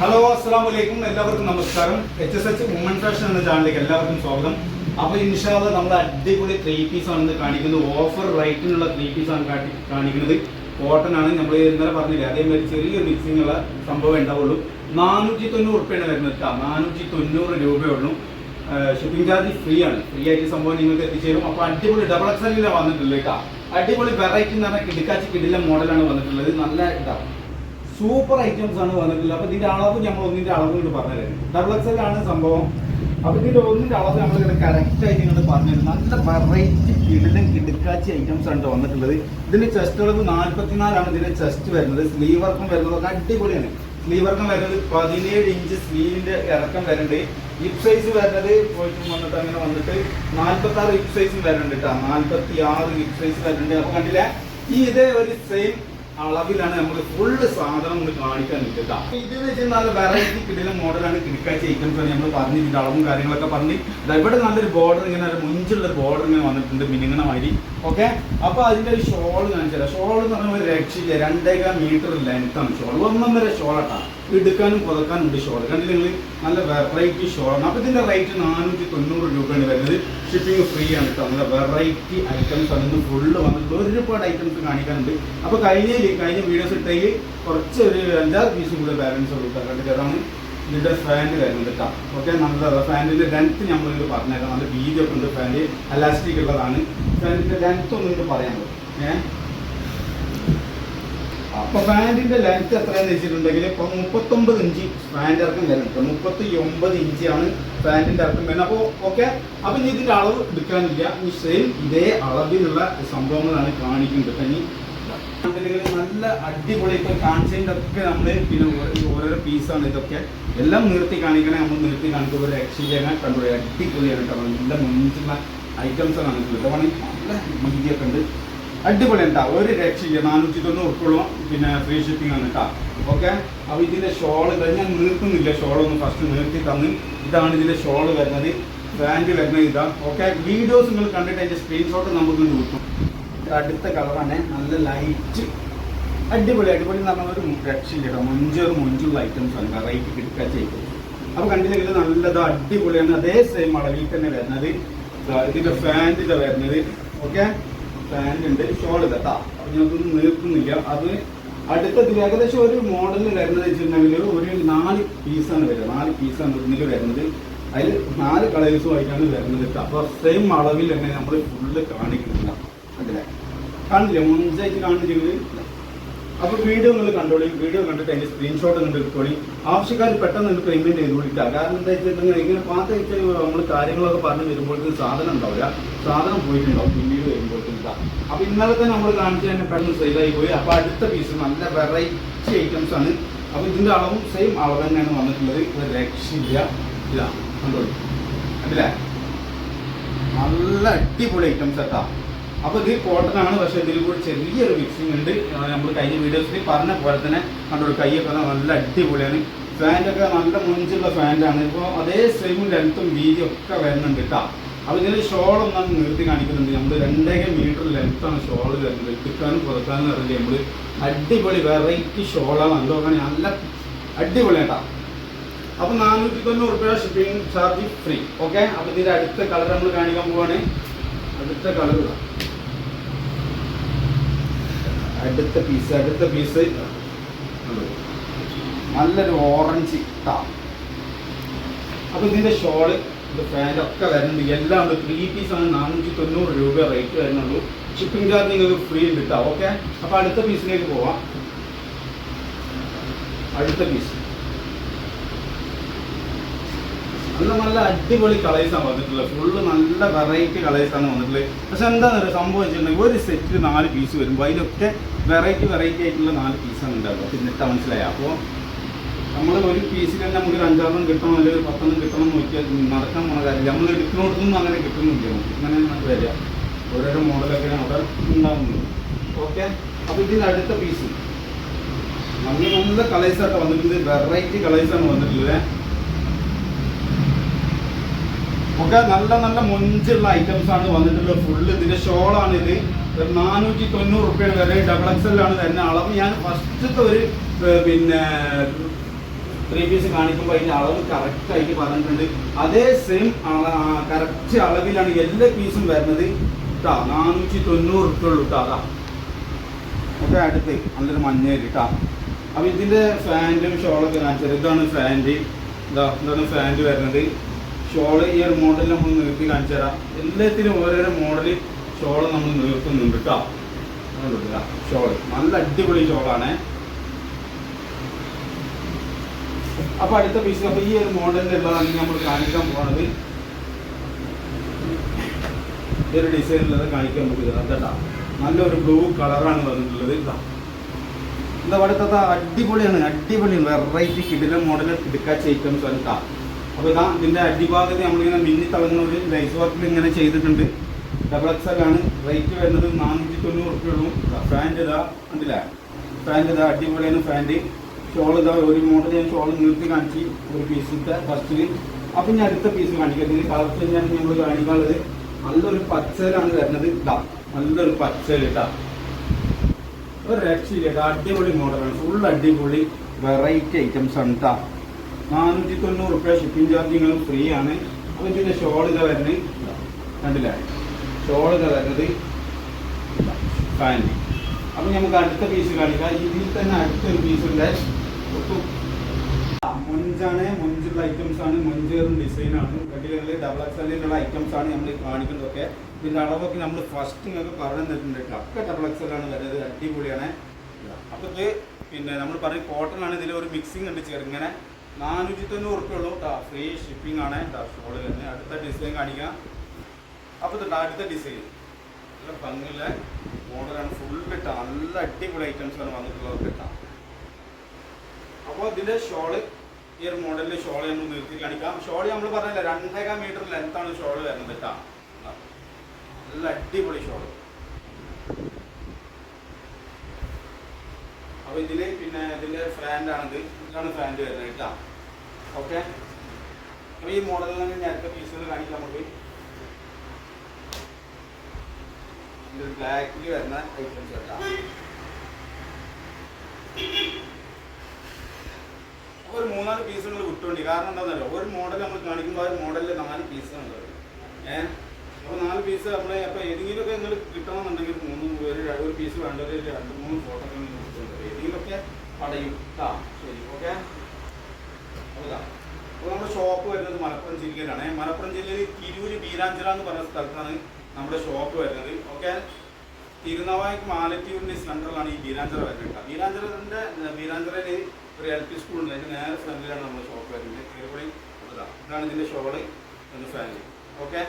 Hello അസ്സാം വലൈക്കും എല്ലാവർക്കും നമസ്കാരം. H S H woman fashion എന്ന ചാനലിലേക്ക് എല്ലാവർക്കും സ്വാഗതം. അപ്പൊ ഇൻഷാൽ നമ്മൾ അടിപൊളി ത്രീ പീസ് ആണ് കാണിക്കുന്നത്. ഓഫർ റേറ്റിനുള്ള ത്രീ പീസ് ആണ് കാണിക്കുന്നത്. കോട്ടൺ ആണ്. നമ്മൾ ഇന്നലെ പറഞ്ഞില്ലേ അതേമാതിരി ചെറിയൊരു മിക്സിംഗ് ഉള്ള സംഭവം ഉണ്ടാവുള്ളൂ. നാനൂറ്റി തൊണ്ണൂറ് റുപ്യാണ് വരുന്നത് കേട്ടോ. നാനൂറ്റി തൊണ്ണൂറ് രൂപയുള്ളൂ ഷിപ്പിംഗ് ചാർജ് ഫ്രീ ആണ്. ഫ്രീ ആയിട്ട് സംഭവം നിങ്ങൾക്ക് എത്തിച്ചേരും. അപ്പൊ അടിപൊളി ഡബിൾ എക്സലിലാണ് വന്നിട്ടുള്ളത് കേട്ടോ. അടിപൊളി വെറൈറ്റി എന്ന് പറഞ്ഞാൽ കിടക്കാച്ചി കിടില മോഡലാണ് വന്നിട്ടുള്ളത്. നല്ല ഇതാ. സൂപ്പർ ഐറ്റംസ് ആണ് വന്നിട്ടുള്ളത്. അപ്പൊ ഇതിന്റെ അളവ് നമ്മൾ ഒന്നിന്റെ അളവ് കൊണ്ട് പറഞ്ഞുതരാം. ഡബിൾ എക്സൽ ആണ് സംഭവം. അപ്പൊ ഇതിന്റെ ഒന്നിന്റെ അളവ് നമ്മൾ ഇങ്ങനെ കറക്റ്റ് ആയിട്ട് ഇങ്ങോട്ട് പറഞ്ഞുതരും. നല്ല വെറൈറ്റി കിടിലും കിടുക്കാച്ചി ഐറ്റംസ് ആണ് ട്ടോ വന്നിട്ടുള്ളത്. ഇതിന്റെ ചെസ്റ്റ് അളവ് നാല്പത്തിനാലാണ് ഇതിന്റെ ചെസ്റ്റ് വരുന്നത്. സ്ലീവ് വർക്കും വരുന്നത് അടിപൊളിയാണ്. സ്ലീവ് വർക്കം വരുന്നത് പതിനേഴ് ഇഞ്ച് സ്ലീവിന്റെ ഇറക്കം വരുന്നുണ്ട്. ഹിപ് സൈസ് വരുന്നത് പോയിട്ട് വന്നിട്ട് അങ്ങനെ വന്നിട്ട് നാല്പത്തി ആറ് ഹിപ് സൈസും വരുന്നുണ്ട് കേട്ടോ നാല്പത്തി ആറ് ഹിപ് സൈസ് വരുന്നുണ്ട്. അപ്പൊ കണ്ടില്ല? ഈ ഇതേ ഒരു സെയിം അളവിലാണ് നമ്മൾ ഫുള്ള് സാധനം നമ്മൾ കാണിക്കാൻ നിൽക്കുക ഇത് വെച്ചാൽ നല്ല വെറൈറ്റി കിടില മോഡലാണ് കിടക്കാച്ച ഐറ്റംസ് നമ്മൾ പറഞ്ഞിട്ടുണ്ട് അളവും കാര്യങ്ങളൊക്കെ പറഞ്ഞ്. ഇവിടെ നല്ലൊരു ബോർഡർ ഇങ്ങനെ ഒരു മുഞ്ചുള്ള ബോർഡർ ഇങ്ങനെ വന്നിട്ടുണ്ട് മിനിങ്ങണ മാതിരി. ഓക്കെ അപ്പൊ അതിന്റെ ഒരു ഷോൾ കാണിച്ചാൽ ഷോൾ എന്ന് പറഞ്ഞാൽ രക്ഷയില്ല രണ്ടേകാൽ മീറ്റർ ലെങ്ത് ആണ്. ഷോൾ ഒന്നൊന്നര ഷോളാട്ടാ എടുക്കാനും പുതക്കാനും ഉണ്ട് ഷോൾ. കണ്ടില്ല നിങ്ങൾ നല്ല വെറൈറ്റി ഷോൾ ആണ്. അപ്പൊ ഇതിന്റെ റേറ്റ് നാനൂറ്റി തൊണ്ണൂറ് രൂപയാണ് വരുന്നത്. ഷിപ്പിംഗ് ഫ്രീ ആണ് കേട്ടോ നല്ല വെറൈറ്റി ഐറ്റംസ് ആണ്. ഇന്ന് ഫുള്ള് വന്നിട്ടുണ്ട് ഒരുപാട് ഐറ്റംസ് കാണിക്കാനുണ്ട്. അപ്പോൾ കഴിഞ്ഞ കഴിഞ്ഞ വീഡിയോസ് ഇട്ടതിൽ കുറച്ച് ഒരു അഞ്ചാറ് പീസും കൂടെ ബാലൻസ് ഉള്ളൂ കണ്ടില്ല? അതാണ് ഇതിന്റെ ഫാന്റ് കാര്യം കേട്ടോ ഓക്കെ നല്ല ഫാനിന്റെ ലെങ്ത്ത് നമ്മൾ ഇത് പറഞ്ഞേക്കാം. നല്ല ഒക്കെ ഉണ്ട് ഫാന്റ് അലാസ്റ്റിക് ഉള്ളതാണ്. ഫാനിന്റെ ലെങ്ത് ഒന്നും ഇത് പറയാൻ പറ്റും ഏഹ് അപ്പൊ പാന്റിന്റെ ലെങ്ത് എത്രയാന്ന് വെച്ചിട്ടുണ്ടെങ്കിൽ ഇപ്പൊ മുപ്പത്തൊമ്പത് ഇഞ്ച് പാന്റ് ഇറക്കം വരുന്നുണ്ട്. മുപ്പത്തി ഒമ്പത് ഇഞ്ചാണ് പാന്റിന്റെ ഇറക്കം വരുന്നത്. അപ്പോൾ ഓക്കെ അപ്പൊ ഇനി ഇതിന്റെ അളവ് എടുക്കാനില്ല. ഈ സെയിം ഇതേ അളവിലുള്ള സംഭവങ്ങളാണ് കാണിക്കുന്നത്. ഇനി നല്ല അടിപൊളി ഇപ്പൊ കാണിച്ചതിന്റെ ഒക്കെ നമ്മൾ പിന്നെ ഓരോ- ഓരോരോ പീസാണ് ഇതൊക്കെ. എല്ലാം നിർത്തി കാണിക്കണേ നമ്മൾ നിർത്തി കാണിക്കുമ്പോൾ രക്ഷയില്ല. കണ്ടുപോയി അടിപൊളിയാണ് കേട്ടോ. നല്ല മുൻപുള്ള ഐറ്റംസ് ആണ് ഇതാണ് നല്ല രീതിയൊക്കെ ഉണ്ട്. അടിപൊളി ഉണ്ടാ ഒരു രക്ഷയില്ല. നാനൂറ്റി തൊണ്ണൂറ് ഉറുപ്പുള്ള പിന്നെ ഫ്രീ ഷിപ്പിംഗ് ആണ് കേട്ടോ ഓക്കെ? അപ്പൊ ഇതിന്റെ ഷോൾ ഞാൻ നിർത്തുന്നില്ല ഷോൾ ഒന്ന് ഫസ്റ്റ് നിർത്തി തന്ന്. ഇതാണ് ഇതിന്റെ ഷോൾ വരുന്നത്. ബ്രാൻഡ് വരുന്നത് ഇതാ. ഓക്കെ? വീഡിയോസ് നിങ്ങൾ കണ്ടിട്ട് അതിന്റെ സ്ക്രീൻഷോട്ട് നമുക്ക് കിട്ടും അടുത്ത കളറാണ് നല്ല ലൈറ്റ് അടിപൊളി അടിപൊളി എന്ന് പറഞ്ഞാൽ ഒരു രക്ഷയില്ല കേട്ടോ മുഞ്ചൊരു മുഞ്ചുള്ള ഐറ്റംസ് ആണ്. വെറൈറ്റി കിടക്കാൻ ചെയ്യും അപ്പൊ കണ്ടില്ലെങ്കിൽ നല്ലത് അടിപൊളിയാണ്. അതേ സെയിം അളവിൽ തന്നെ വരുന്നത്. ഇതിന്റെ ഇതിന്റെ ഇതാ വരുന്നത്. ഓക്കെ? പാന്റ് ഉണ്ട് ഷോൾ കേട്ടാ അപ്പൊ ഞങ്ങൾക്കൊന്നും നീർക്കുന്നില്ല. അത് അടുത്തത് ഏകദേശം ഒരു മോഡലിൽ വരുന്നത് വെച്ചിട്ടുണ്ടെങ്കിൽ ഒരു നാല് പീസാണ് വരിക. നാല് പീസാണ് ഒന്നിൽ വരുന്നത്. അതിൽ നാല് കളേഴ്സുമായിട്ടാണ് വരുന്നത് കേട്ടോ അപ്പൊ സെയിം അളവിൽ തന്നെ നമ്മൾ ഫുള്ള് കാണിക്കുന്നില്ല അതിലെ കാണില്ല? മുൻസായിട്ട് കാണിച്ചില്ലെങ്കിൽ അപ്പൊ വീഡിയോ നിങ്ങൾ കണ്ടോളി. വീഡിയോ കണ്ടിട്ട് അതിന്റെ സ്ക്രീൻഷോട്ട് നിങ്ങൾ എടുത്തോളി. ആവശ്യക്കാർ പെട്ടെന്ന് നിങ്ങൾ പേയ്മെന്റ് ചെയ്ത് കൊടുക്കുക കാരണം എന്താ വെച്ചിട്ടുണ്ടെങ്കിൽ ഇങ്ങനെ പാത്ത വെച്ചാൽ നമ്മൾ കാര്യങ്ങളൊക്കെ പറഞ്ഞു വരുമ്പോഴത്തേക്ക് സാധനം ഉണ്ടാവില്ല. സാധനം പോയിട്ടുണ്ടാവും. പിന്നീട് വരുമ്പോഴത്തേക്ക് അപ്പോൾ ഇന്നലെ തന്നെ നമ്മൾ കാണിച്ചു തന്നെ പെട്ടെന്ന് സെയിലായി പോയി. അപ്പോൾ അടുത്ത പീസ് നല്ല വെറൈറ്റി ഐറ്റംസ് ആണ്. അപ്പൊ ഇതിന്റെ അളവും സെയിം അളവ് തന്നെയാണ് വന്നിട്ടുള്ളത്. ഒരു രക്ഷയില്ല. ഇതാ കണ്ടോളി. അല്ലേ നല്ല അടിപൊളി ഐറ്റംസ് കേട്ടാ അപ്പൊ ഇത് കോട്ടൺ ആണ്. പക്ഷെ ഇതിൽ കൂടി ചെറിയൊരു മിക്സിംഗ് ഉണ്ട്. നമ്മൾ കഴിഞ്ഞ വീഡിയോസിൽ പറഞ്ഞ പോലെ തന്നെ കണ്ടോ കൈയൊക്കെ നല്ല അടിപൊളിയാണ്. ഫാനൊക്കെ നല്ല മുഞ്ചുള്ള ഫാനാണ് ഇപ്പോൾ അതേ സെയിം ലെങ്ത്തും വീതിയും ഒക്കെ വരുന്നുണ്ട് കേട്ടോ അപ്പോൾ ഇതിന് ഷോൾ ഒന്നാണ് നിർത്തി കാണിക്കുന്നുണ്ട്. നമ്മൾ രണ്ടേക മീറ്റർ ലെങ്ത്താണ് ഷോൾ വരുന്നത്. എടുക്കാനും പുറത്താനും അറിയില്ല. നമ്മൾ അടിപൊളി വെറൈറ്റി ഷോളാണ് നല്ല നല്ല അടിപൊളിയാണ് കേട്ടോ അപ്പൊ നാനൂറ്റി തൊണ്ണൂറ് രൂപ ഷിപ്പിംഗ് ചാർജ് ഫ്രീ ഓക്കെ അപ്പൊ ഇതിന്റെ അടുത്ത കളർ നമ്മൾ കാണിക്കാൻ പോവാണ്. അടുത്ത കളർ അടുത്ത പീസ് അടുത്ത പീസ് നല്ലൊരു ഓറഞ്ച് ഇട്ടാ. അപ്പൊ ഇതിന്റെ ഷോൾ ഇത് ഫാന്റെ ഒക്കെ വരുന്നുണ്ട്. എല്ലാം ഉണ്ട്. ത്രീ പീസ് ആണ്. നാനൂറ്റി തൊണ്ണൂറ് രൂപ റേറ്റ് വരുന്നുള്ളൂ. ഷിപ്പിംഗ് ചാർജ് നിങ്ങൾക്ക് ഫ്രീ ഉണ്ട് കേട്ടോ. ഓക്കെ അപ്പൊ അടുത്ത പീസിലേക്ക് പോവാം. അടുത്ത പീസ് നല്ല നല്ല അടിപൊളി കളേഴ്സാണ് വന്നിട്ടുള്ളത്. ഫുള്ള് നല്ല വെറൈറ്റി കളേഴ്സാണ് വന്നിട്ടുള്ളത്. പക്ഷെ എന്താണെന്ന് പറയുക സംഭവം വെച്ചിട്ടുണ്ടെങ്കിൽ ഒരു സെറ്റിൽ നാല് പീസ് വരുമ്പോൾ അതിലൊക്കെ വെറൈറ്റി വെറൈറ്റി ആയിട്ടുള്ള നാല് പീസാണ് ഉണ്ടാവുക. പിന്നിട്ട് മനസ്സിലായി. അപ്പോൾ നമ്മൾ ഒരു പീസിൽ തന്നെ നമുക്ക് ഒരു അഞ്ചാറെണ്ണം കിട്ടണം അല്ലെങ്കിൽ ഒരു പത്തെണ്ണം കിട്ടണം നോക്കിയാൽ നടക്കാൻ പോണ കാര്യമില്ല നമ്മൾ എടുക്കുന്നിടത്തൊന്നും അങ്ങനെ കിട്ടുന്നില്ല. അങ്ങനെ നമുക്ക് വരിക. ഓരോരോ മോഡലൊക്കെ അവിടെ ഉണ്ടാകുന്നത് ഓക്കെ അപ്പോൾ ഇതിന്റെ അടുത്ത പീസ് നമ്മൾ നല്ല കളേഴ്സായിട്ട് വന്നിട്ടുണ്ട് വെറൈറ്റി കളേഴ്സാണ് വന്നിട്ടുള്ളത്. ഒക്കെ നല്ല നല്ല മൊഞ്ചുള്ള ഐറ്റംസ് ആണ് വന്നിട്ടുള്ളത്. ഫുള്ള് ഇതിന്റെ ഷോളാണ് ഇത്. നാനൂറ്റി തൊണ്ണൂറ് റുപ്യാണ് വരെ ഡബിൾ ആണ് തന്നെ അളവ്. ഞാൻ ഫസ്റ്റത്തെ ഒരു പിന്നെ ത്രീ പീസ് കാണിക്കുമ്പോൾ അതിന്റെ അളവ് കറക്റ്റ് ആയിട്ട് പറഞ്ഞിട്ടുണ്ട്. അതേ സെയിം കറക്റ്റ് അളവിലാണ് എല്ലാ പീസും വരുന്നത്. കേട്ടോ നാനൂറ്റി തൊണ്ണൂറ് റുപ്യ ഉള്ളൂ കേട്ടോ അതാ. ഒക്കെ അടുത്ത് നല്ലൊരു മഞ്ഞേരി കേട്ടോ അപ്പോൾ ഇതിന്റെ ഫാന്റും ഷോളൊക്കെ കാണിച്ചത് ഇതാണ് ഫാന്റ് ഇതാ ഇതാണ് ഫാന്റ് വരുന്നത്. ഷോൾ ഈ ഒരു മോഡൽ നമ്മൾ നിർത്തി കാണിച്ചു തരാം. എല്ലാത്തിനും ഓരോരോ മോഡൽ ഷോൾ നമ്മൾ നിർത്തുന്നുണ്ട് കേട്ടോ ഷോൾ. നല്ല അടിപൊളി ഷോളാണ്. അപ്പൊ അടുത്ത പീസ് അപ്പൊ ഈ ഒരു മോഡലിലുള്ളതാണ് നമ്മൾ കാണിക്കാൻ പോണത്. ഈ ഒരു ഡിസൈനിലുള്ളത് കാണിക്കാൻ നമുക്ക് കേട്ടോ നല്ലൊരു ബ്ലൂ കളറാണ് വന്നിട്ടുള്ളത് ഇതാ എന്താ പറയുക അടിപൊളിയാണ്. അടിപൊളിയാണ് വെറൈറ്റി കിടിലം മോഡൽ എടുക്കാച്ച ഐറ്റംസ് ആണ് അപ്പോൾ ഇതാ ഇതിന്റെ അടിഭാഗത്ത് നമ്മളിങ്ങനെ മിന്നി തളങ്ങുന്ന ഒരു ലൈസ് വർക്കിൽ ഇങ്ങനെ ചെയ്തിട്ടുണ്ട്. ഡബിൾ എക്സൽ ആണ്. റേറ്റ് വരുന്നത് നാനൂറ്റി തൊണ്ണൂറ് റുപ്യ ഉള്ളൂ ഫാന്റ് ഇതാ കണ്ടില്ലേ? ഫാന്റെ ഇതാ അടിപൊളിയാണ് ഫാന്റ് ഷോൾ ഇതാ ഒരു മോഡൽ ഞാൻ ഷോൾ നിർത്തി കാണിച്ചു ഒരു പീസിന്റെ ഫസ്റ്റിൽ അപ്പം ഞാൻ അടുത്ത പീസ് കാണിക്കാം. ഇതിന് കളർ തന്നെയാണ് നമ്മൾ കാണിക്കാനുള്ളത്. നല്ലൊരു പച്ചലാണ് വരുന്നത്. ഇതാ നല്ലൊരു പച്ചൽ ഇട്ടാ. ഒരു രക്ഷയില്ല അടിപൊളി മോഡലാണ് ഫുൾ അടിപൊളി വെറൈറ്റി ഐറ്റംസ് ആണ് കേട്ടോ നാനൂറ്റി തൊണ്ണൂറ് റുപ്യ ഷിപ്പിംഗ് ചാർജ് നിങ്ങൾ ഫ്രീ ആണ്. അപ്പം ഇതിന്റെ ഷോൾ ഇതാ വരുന്നത്. കണ്ടില്ലേ? ഷോൾ ഇതാ വരുന്നത്. ഫാൻ അപ്പം നമുക്ക് അടുത്ത പീസ് കാണിക്കാം. ഇതിൽ തന്നെ അടുത്തൊരു പീസ് ഉണ്ട്. ഒട്ടും മൊഞ്ചാണ്. മൊഞ്ചുള്ള ഐറ്റംസ് ആണ്. മൊഞ്ചേറും ഡിസൈനാണ് കട്ടികളിൽ ഡബിൾ എക്സലിലുള്ള ഐറ്റംസ് ആണ് നമ്മൾ കാണിക്കുന്നതൊക്കെ. ഇതിന്റെ അളവൊക്കെ നമ്മൾ ഫസ്റ്റ് നിങ്ങൾക്ക് പറഞ്ഞു തന്നിട്ടുണ്ട്. ഒക്കെ ഡബിൾ എക്സ് എല്ലാണ് വരുന്നത്. അടിപൊളിയാണ്. അപ്പോൾ പിന്നെ നമ്മൾ പറയും കോട്ടൺ ആണ്. ഇതിൽ ഒരു മിക്സിംഗ് ഉണ്ട് ചെറുങ്ങനെ. നാനൂറ്റി തൊണ്ണൂറ് റുപ്യ ഉള്ളൂ കേട്ടോ ഫ്രീ ഷിപ്പിംഗ് ആണ് കേട്ടോ ഷോളിൽ തന്നെ. അടുത്ത ഡിസൈൻ കാണിക്കാം. അപ്പോൾ തൊട്ട് അടുത്ത ഡിസൈൻ നല്ല ഭംഗിയുള്ള മോഡലാണ് ഫുൾ കിട്ടാം നല്ല അടിപൊളി ഐറ്റംസ് ആണ് വന്നിട്ടുള്ളത് കിട്ടാം അപ്പോൾ ഇതിന്റെ ഷോൾ ഈ ഒരു മോഡലിൽ ഷോൾ നമ്മൾ നിർത്തി കാണിക്കാം. ഷോൾ നമ്മൾ പറഞ്ഞില്ല രണ്ടേകാൽ മീറ്റർ ലെങ്ത്താണ് ഷോൾ വരുന്നത് കേട്ടോ നല്ല അടിപൊളി ഷോൾ അപ്പൊ ഇതിൽ പിന്നെ ഇതിന്റെ ഫ്രാൻഡ് ആണിത്. ഇതാണ് ഫാന്റ് വരുന്നത് കേട്ടോ ഓക്കെ അപ്പം ഈ മോഡലിൽ അടുത്ത പീസുകൾ കാണിക്കാം നമുക്ക്. ഇത് ബ്ലാക്കിൽ വരുന്ന ഐറ്റംസ് കേട്ടോ ഒരു മൂന്നാൽ പീസ് നിങ്ങൾ വിട്ടുകൊണ്ട് കാരണം എന്താണെന്നല്ലോ ഒരു മോഡൽ നമ്മൾ കാണിക്കുമ്പോൾ ആ ഒരു മോഡലിൽ നാല് പീസ് ഉള്ളത് ഏഹ് അപ്പോൾ നാല് പീസ് നമ്മൾ അപ്പോൾ ഏതെങ്കിലുമൊക്കെ നിങ്ങൾ കിട്ടണമെന്നുണ്ടെങ്കിൽ മൂന്ന് ഒരു ഒരു പീസ് വേണ്ട ഒരു രണ്ട് മൂന്ന് ഫോട്ടോ ഏതെങ്കിലുമൊക്കെ പടയും ഓക്കെ. അപ്പോൾ നമ്മുടെ ഷോപ്പ് വരുന്നത് മലപ്പുറം ജില്ലയിലാണ്. മലപ്പുറം ജില്ലയിൽ തിരൂര് ബീരാഞ്ചിറ എന്ന് പറയുന്ന സ്ഥലത്താണ് നമ്മുടെ ഷോപ്പ് വരുന്നത്. ഓക്കെ? തിരുനവായ്ക്ക് മാലത്തൂരിന്റെ സെന്ററിലാണ് ഈ ബീരാഞ്ചിറ വരുന്നത് ബീരാഞ്ചിറന്റെ ബീരാഞ്ചിറയിൽ ഒരു എൽ പി സ്കൂളുണ്ട് അതിന്റെ നേരെ ഫ്രണ്ടിലാണ് നമ്മുടെ ഷോപ്പ് വരുന്നത്. ഇതാണ് ഇതിന്റെ ഷോൾ എന്ന് ഫാമിലി ഓക്കെ?